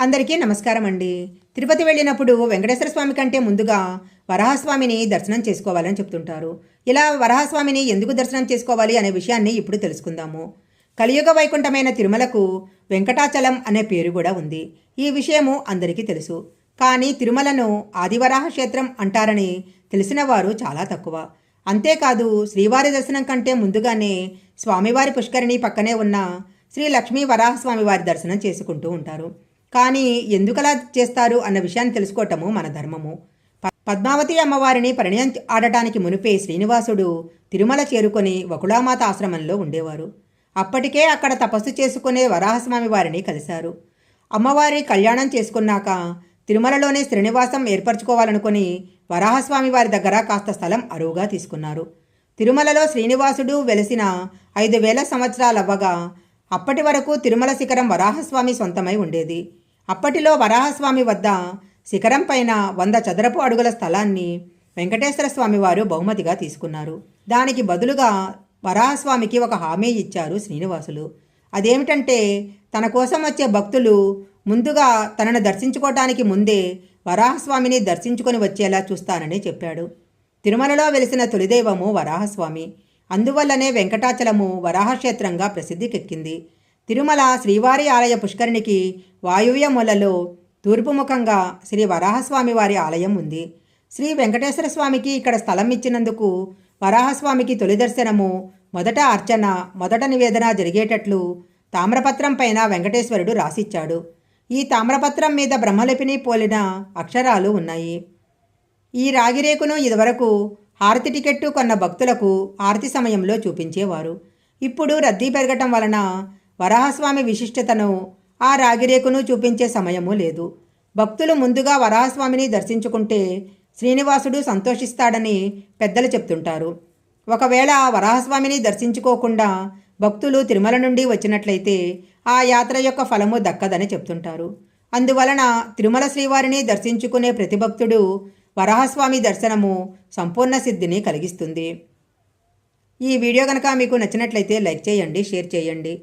అందరికీ నమస్కారం అండి తిరుపతి వెళ్ళినప్పుడు వెంకటేశ్వర స్వామి కంటే ముందుగా వరాహస్వామిని దర్శనం చేసుకోవాలని చెప్తుంటారు. ఇలా వరాహస్వామిని ఎందుకు దర్శనం చేసుకోవాలి అనే విషయాన్ని ఇప్పుడు తెలుసుకుందాము. కలియుగ వైకుంఠమైన తిరుమలకు వెంకటాచలం అనే పేరు కూడా ఉంది. ఈ విషయము అందరికీ తెలుసు. కానీ తిరుమలను ఆదివరాహ క్షేత్రం అంటారని తెలిసిన వారు చాలా తక్కువ. అంతేకాదు శ్రీవారి దర్శనం కంటే ముందుగానే స్వామివారి పుష్కరిణి పక్కనే ఉన్న శ్రీ లక్ష్మీ వరాహస్వామి వారి దర్శనం చేసుకుంటూ ఉంటారు. కానీ ఎందుకలా చేస్తారు అన్న విషయాన్ని తెలుసుకోవటము మన ధర్మము. పద్మావతి అమ్మవారిని పరిణయం ఆడటానికి మునిపే శ్రీనివాసుడు తిరుమల చేరుకొని వకుళామాత ఆశ్రమంలో ఉండేవారు. అప్పటికే అక్కడ తపస్సు చేసుకునే వరాహస్వామి వారిని కలిశారు. అమ్మవారి కళ్యాణం చేసుకున్నాక తిరుమలలోనే శ్రీనివాసం ఏర్పరచుకోవాలనుకుని వరాహస్వామి వారి దగ్గర కాస్త స్థలం అరువుగా తీసుకున్నారు. తిరుమలలో శ్రీనివాసుడు వెలిసిన ఐదు వేల సంవత్సరాలవ్వగా అప్పటి వరకు తిరుమల శిఖరం వరాహస్వామి సొంతమై ఉండేది. అప్పటిలో వరాహస్వామి వద్ద శిఖరం పైన వంద చదరపు అడుగుల స్థలాన్ని వెంకటేశ్వర స్వామి వారు బహుమతిగా తీసుకున్నారు. దానికి బదులుగా వరాహస్వామికి ఒక హామీ ఇచ్చారు శ్రీనివాసులు. అదేమిటంటే తన కోసం వచ్చే భక్తులు ముందుగా తనను దర్శించుకోవటానికి ముందే వరాహస్వామిని దర్శించుకొని వచ్చేలా చూస్తానని చెప్పాడు. తిరుమలలో వెలిసిన తొలిదైవము వరాహస్వామి. అందువల్లనే వెంకటాచలము వరాహక్షేత్రంగా ప్రసిద్ధికెక్కింది. తిరుమల శ్రీవారి ఆలయ పుష్కరిణికి వాయువ్య మూలలో తూర్పుముఖంగా శ్రీ వరాహస్వామి వారి ఆలయం ఉంది. శ్రీ వెంకటేశ్వర స్వామికి ఇక్కడ స్థలం ఇచ్చినందుకు వరాహస్వామికి తొలి దర్శనము మొదట అర్చన మొదట నివేదన జరిగేటట్లు తామ్రపత్రం పైన వెంకటేశ్వరుడు రాసిచ్చాడు. ఈ తామ్రపత్రం మీద బ్రహ్మలిపిని పోలిన అక్షరాలు ఉన్నాయి. ఈ రాగిరేకును ఇదివరకు హారతి టికెట్టు కొన్న భక్తులకు హారతి సమయంలో చూపించేవారు. ఇప్పుడు రద్దీ పెరగటం వలన వరాహస్వామి విశిష్టతను ఆ రాగిరేకును చూపించే సమయము లేదు. భక్తులు ముందుగా వరాహస్వామిని దర్శించుకుంటే శ్రీనివాసుడు సంతోషిస్తాడని పెద్దలు చెప్తుంటారు. ఒకవేళ వరాహస్వామిని దర్శించుకోకుండా భక్తులు తిరుమల నుండి వచ్చినట్లయితే ఆ యాత్ర యొక్క ఫలము దక్కదని చెప్తుంటారు. అందువలన తిరుమల శ్రీవారిని దర్శించుకునే ప్రతి భక్తుడు వరాహస్వామి దర్శనము సంపూర్ణ సిద్ధిని కలిగిస్తుంది. ఈ వీడియో కనుక మీకు నచ్చినట్లయితే లైక్ చేయండి షేర్ చేయండి.